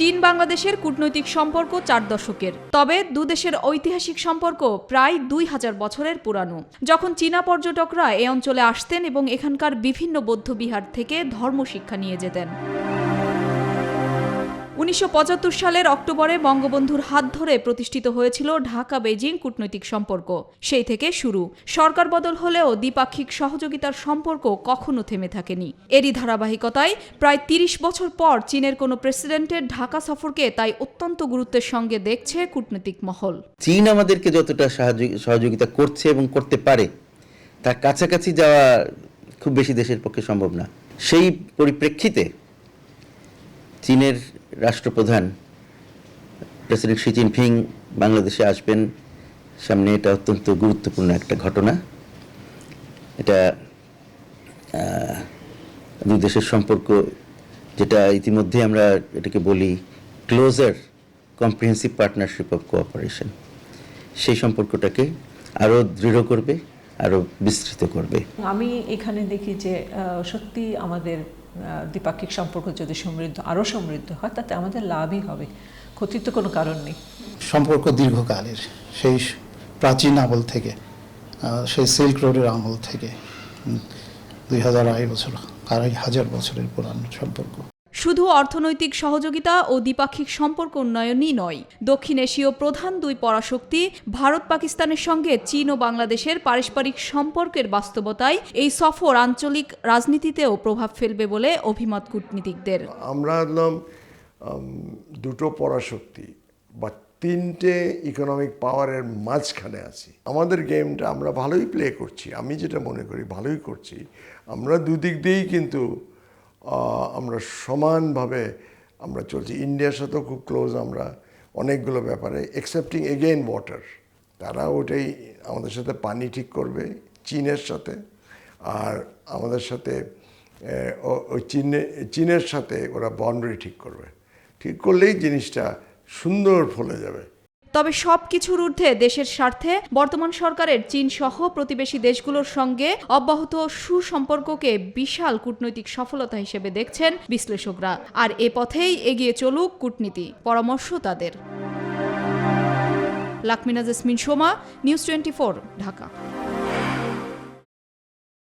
চীন বাংলাদেশের কূটনৈতিক সম্পর্ক চার দশকের। তবে দুদেশের ঐতিহাসিক সম্পর্ক প্রায় দুই হাজার বছরের পুরানো। যখন চীনা পর্যটকরা এ অঞ্চলে আসতেন এবং এখানকার বিভিন্ন বৌদ্ধবিহার থেকে ধর্মশিক্ষা নিয়ে যেতেন। উনিশশো পঁচাত্তর সালের অক্টোবরে বঙ্গবন্ধুর হাত ধরে প্রতিষ্ঠিত হয়েছিল ঢাকা বেজিং কূটনৈতিক সম্পর্ক। সেই থেকে শুরু। সরকার বদল হলেও দ্বিপাক্ষিক সহযোগিতার সম্পর্ক কখনো থেমে থাকেনি। এরই ধারাবাহিকতায় প্রায় তিরিশ বছর পর চীনের কোনো প্রেসিডেন্টের ঢাকা সফরকে তাই অত্যন্ত গুরুত্বের সঙ্গে দেখছে কূটনৈতিক মহল। চীন আমাদেরকে যতটা সহযোগিতা করছে এবং করতে পারে, তার কাছাকাছি যাওয়া খুব বেশি দেশের পক্ষে সম্ভব না। সেই পরিপ্রেক্ষিতে চীনের রাষ্ট্রপ্রধান প্রেসিডেন্ট শি জিনপিং বাংলাদেশে আসবেন সামনে এটা অত্যন্ত গুরুত্বপূর্ণ একটা ঘটনা। এটা দুই দেশের সম্পর্ক যেটা ইতিমধ্যে আমরা এটাকে বলি closer comprehensive partnership of cooperation সেই সম্পর্কটাকে আরও দৃঢ় করবে আরও বিস্তৃত করবে। আমি এখানে দেখি যে সত্যি আমাদের দ্বিপাক্ষিক সম্পর্ক যদি সমৃদ্ধ, আরও সমৃদ্ধ হয়, তাতে আমাদের লাভই হবে। ক্ষতির তো কোনো কারণ নেই। সম্পর্ক দীর্ঘকালের, সেই প্রাচীন আমল থেকে সেই সিল্ক রোডের আমল থেকে দুই হাজার আড়াই বছর, আড়াই হাজার বছরের পুরানো সম্পর্ক। শুধু অর্থনৈতিক সহযোগিতা ও দ্বিপাক্ষিক সম্পর্ক উন্নয়নই নয়। দক্ষিণ এশীয় প্রধান দুই পরাশক্তি, ভারত পাকিস্তানের সঙ্গে চীন ও বাংলাদেশের পারস্পরিক সম্পর্কের বাস্তবতায় এই সফর আঞ্চলিক রাজনীতিতেও প্রভাব ফেলবে বলে অভিমত কূটনীতিকদের। আমরা দুটো পরাশক্তি বা তিনটে ইকোনমিক পাওয়ারের মাঝখানে আছি। আমাদের গেমটা আমরা ভালোই প্লে করছি। আমি যেটা মনে করি, ভালোই করছি। আমরা দুদিক দিয়েই কিন্তু আমরা সমানভাবে আমরা চলছি। ইন্ডিয়ার সাথেও খুব ক্লোজ আমরা অনেকগুলো ব্যাপারে এক্সেপ্টিং এগেইন ওয়াটার তারা ওটাই আমাদের সাথে পানি ঠিক করবে, চীনের সাথে। আর আমাদের সাথে ওই চীনে, চীনের সাথে ওরা বাউন্ডারি ঠিক করবে। ঠিক করলেই জিনিসটা সুন্দর ফলে যাবে। তবে সব কিছুর ঊর্ধ্বে দেশের স্বার্থে বর্তমান সরকারের চীন সহ প্রতিবেশী দেশগুলোর সঙ্গে অব্যাহত সুসম্পর্ককে বিশাল কূটনৈতিক সফলতা হিসেবে দেখছেন বিশ্লেষকরা। আর এ পথেই এগিয়ে চলুক কূটনীতি। পরামর্শ তাদের। লাকমিনা জেসমিন সোমা, নিউজ টোয়েন্টি ঢাকা।